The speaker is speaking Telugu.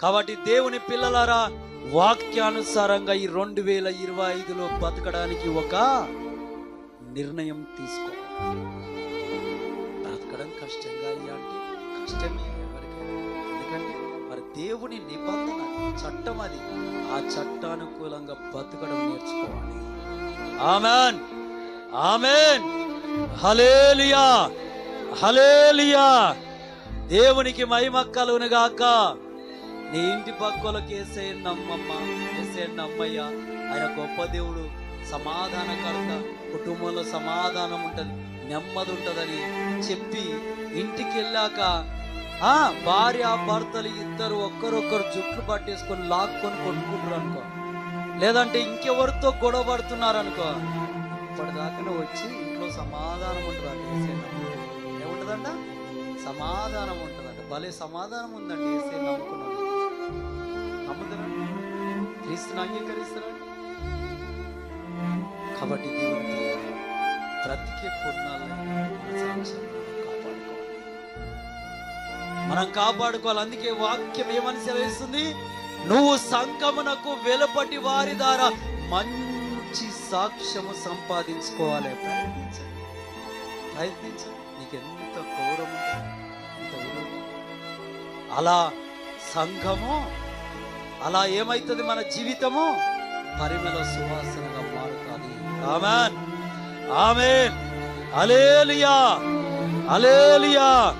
కాబట్టి దేవుని పిల్లలారా వాక్యానుసారంగా ఈ రెండు వేల ఇరవై ఐదులో బతకడానికి ఒక నిర్ణయం తీసుకో. బ్రతకడం కష్టంగా అయ్యా అంటే కష్టమే ఎవరికైనా. ఎందుకంటే మరి దేవుని నిబంధన చట్టం అది. ఆ చట్టానుకూలంగా బతకడం నేర్చుకోవాలి. ఆమెన్. ఆమెన్. హలేలియా హలేలియా దేవునికి మహిమ కలుగునుగాక గాక. నీ ఇంటి పక్కలకు వేసే నమ్మమ్మ వేసే నమ్మయ్య. ఆయన గొప్ప దేవుడు సమాధానకర్త కుటుంబంలో సమాధానం ఉంటుంది నెమ్మది ఉంటుందని చెప్పి ఇంటికి వెళ్ళాక ఆ భార్య భర్తలు ఇద్దరు ఒక్కరొక్కరు జుట్లు పట్టేసుకొని లాక్కొని కొట్టుకుంటారు అనుకో. లేదంటే ఇంకెవరితో గొడవ పడుతున్నారు అనుకో. ఇప్పటిదాకానే వచ్చి ఇంట్లో సమాధానం ఉంటుందండి ఏముంటుందంట? సమాధానం ఉంటుందంట. భలే సమాధానం ఉందండి ఏసే నమ్ముకున్నాడు క్రీస్తుని అంగీకరిస్తున్నా. కాబట్టి దేవుని పిల్లలు బ్రతికే మనం కాపాడుకోవాలి. అందుకే వాక్యం ఏమని సెలవిస్తుంది? నువ్వు సంగమునకు వెలుపటి వారి ద్వారా మంచి సాక్ష్యము సంపాదించుకోవాలి. ప్రయత్నించండి. ప్రయత్నించండి. నీకు ఎంత గౌరవం ఎంత అలా సంఘము అలా ఏమవుతుంది మన జీవితము? పరిమళ సువాసనగా మారుతుంది. ఆమెన్. ఆమెన్. అలేలియా అలేలియా